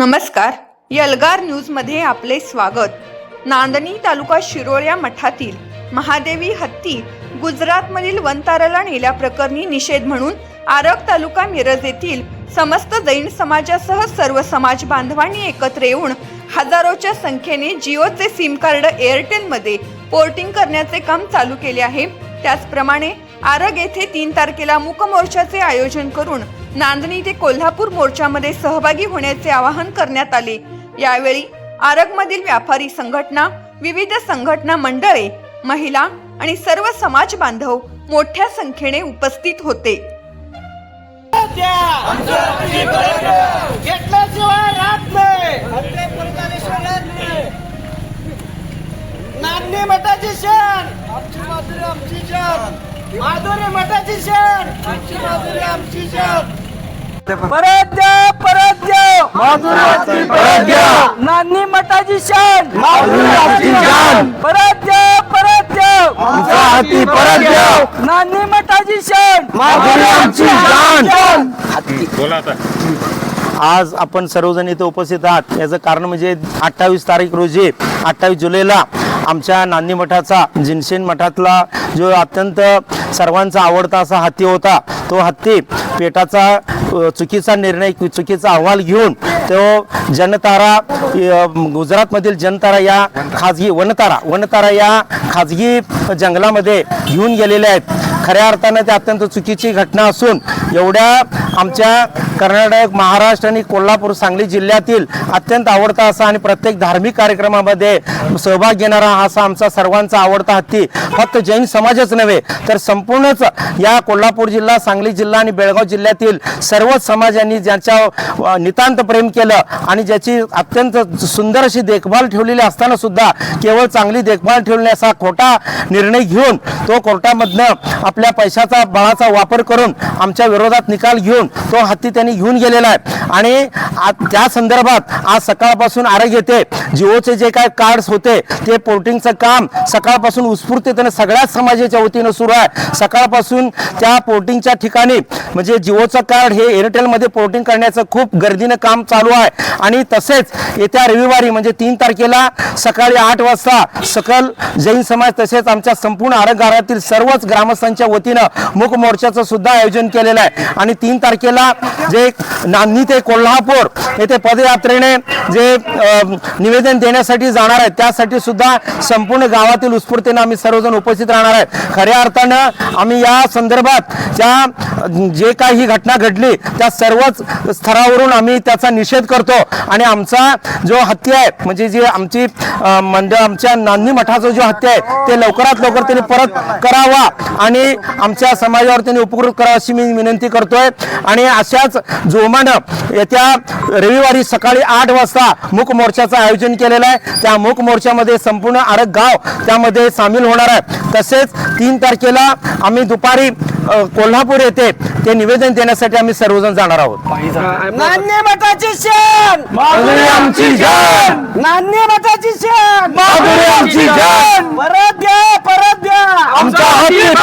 नमस्कार यलगार न्यूजमध्ये आपले स्वागत. नांदणी तालुका शिरोळ मठातील महादेवी हत्ती गुजरातमधील वनताराला नेल्याप्रकरणी निषेध म्हणून आरग तालुका मिरज येथील समस्त जैन समाजासह सर्व समाज बांधवांनी एकत्र येऊन हजारोच्या संख्येने जिओचे सिम कार्ड एअरटेलमध्ये पोर्टिंग करण्याचे काम चालू केले आहे. त्याचप्रमाणे आरग येथे तीन तारखेला मूकमोर्चाचे आयोजन करून नांदणी ते कोल्हापूर मोर्चामध्ये सहभागी होण्याचे आवाहन करण्यात आले. यावेळी आरगमधील व्यापारी संघटना विविध संघटना मंडळे महिला आणि सर्व समाज बांधव मोठ्या संख्येने उपस्थित होते. नागणी मठाची आमची माधुरी आमची शेण. माधुरी मठाची आमची माधुरी आमची शेण. परत द्या परत द्या माधुर्याची परत द्या. नागणी मठाची जान. परत द्या परत द्या. नागणी मठाची माधुर्याची जान. आज आपण सर्वजण इथे उपस्थित आहात याचं कारण म्हणजे अठ्ठावीस तारीख रोजी अठ्ठावीस जुलैला आमच्या नांदी मठाचा जिनसेन मठातला जो अत्यंत सर्वांचा आवडता असा हत्ती होता तो हत्ती पेटाचा चुकीचा निर्णय चुकीचा अहवाल घेऊन तो जनतारा गुजरातमधील जनतारा या खाजगी वनतारा वनतारा या खाजगी जंगलामध्ये घेऊन गेलेले आहेत. खऱ्या अर्थानं ते अत्यंत चुकीची घटना असून एवढ्या आमच्या कर्नाटक महाराष्ट्र आणि कोल्हापूर सांगली जिल्ह्यातील अत्यंत आवडता असा आणि प्रत्येक धार्मिक कार्यक्रमामध्ये सहभाग घेणारा हा असा आमचा सर्वांचा आवडता हत्ती. फक्त जैन समाजच नव्हे तर संपूर्णच या कोल्हापूर जिल्हा सांगली जिल्हा आणि बेळगाव जिल्ह्यातील सर्वच समाजांनी ज्याच्या नितांत प्रेम केलं आणि ज्याची अत्यंत सुंदर अशी देखभाल ठेवलेली असताना सुद्धा केवळ चांगली देखभाल ठेवण्याचा असा खोटा निर्णय घेऊन तो कोर्टामधनं आपल्या पैशाचा बळाचा वापर करून आमच्या विरोधात निकाल घेऊन तो हत्ती त्यांनी घेऊन गेलेला आहे. आणि त्या संदर्भात आज सकाळपासून आरोग्य येते जिओचे जे काय कार्ड्स होते ते पोर्टिंगचं काम सकाळपासून उत्स्फूर्ततेने सगळ्याच समाजाच्या वतीनं सुरू आहे. सकाळपासून त्या पोर्टिंगच्या ठिकाणी म्हणजे जिओचं कार्ड हे एअरटेलमध्ये पोर्टिंग करण्याचं खूप गर्दीनं काम चालू आहे. आणि तसेच येत्या रविवारी म्हणजे तीन तारखेला सकाळी आठ वाजता सकल जैन समाज तसेच आमच्या संपूर्ण आरोग्यातील सर्वच ग्रामस्थांच्या वतीनं मूक मोर्चाचं सुद्धा आयोजन केलेलं आहे. आणि तीन तारखेला जे नांदी ते कोल्हापूर येथे पदयात्रेने जे निवेदन देण्यासाठी जाणार आहे त्यासाठी सुद्धा संपूर्ण गावातील उत्स्फूर्तीने आम्ही सर्वजण उपस्थित राहणार आहेत. खऱ्या अर्थानं आम्ही या संदर्भात ज्या जे काही ही घटना घडली त्या सर्वच स्तरावरून आम्ही त्याचा निषेध करतो. आणि आमचा जो हत्या आहे म्हणजे जी आमची मंडळ आमच्या नांदी मठाचा जो हत्या आहे ते लवकरात लवकर त्यांनी परत करावा आणि आमच्या समाजावर त्यांनी उपकृत करावा अशी मी विनंती करतोय. आणि अशाच जोमानं येत्या रविवारी सकाळी आठ वाजता मूक मोर्चाचं आयोजन केलेलं आहे. त्या मूक मोर्चामध्ये संपूर्ण आरग गाव त्यामध्ये सामील होणार आहे. तसेच तीन तारखेला आम्ही दुपारी कोल्हापूर येथे ते निवेदन देण्यासाठी आम्ही सर्वजण जाणार आहोत. नान्य मठाची शेण माधुरी आमची माधुरी जान. परत द्या परत द्या! आमचा हाती परत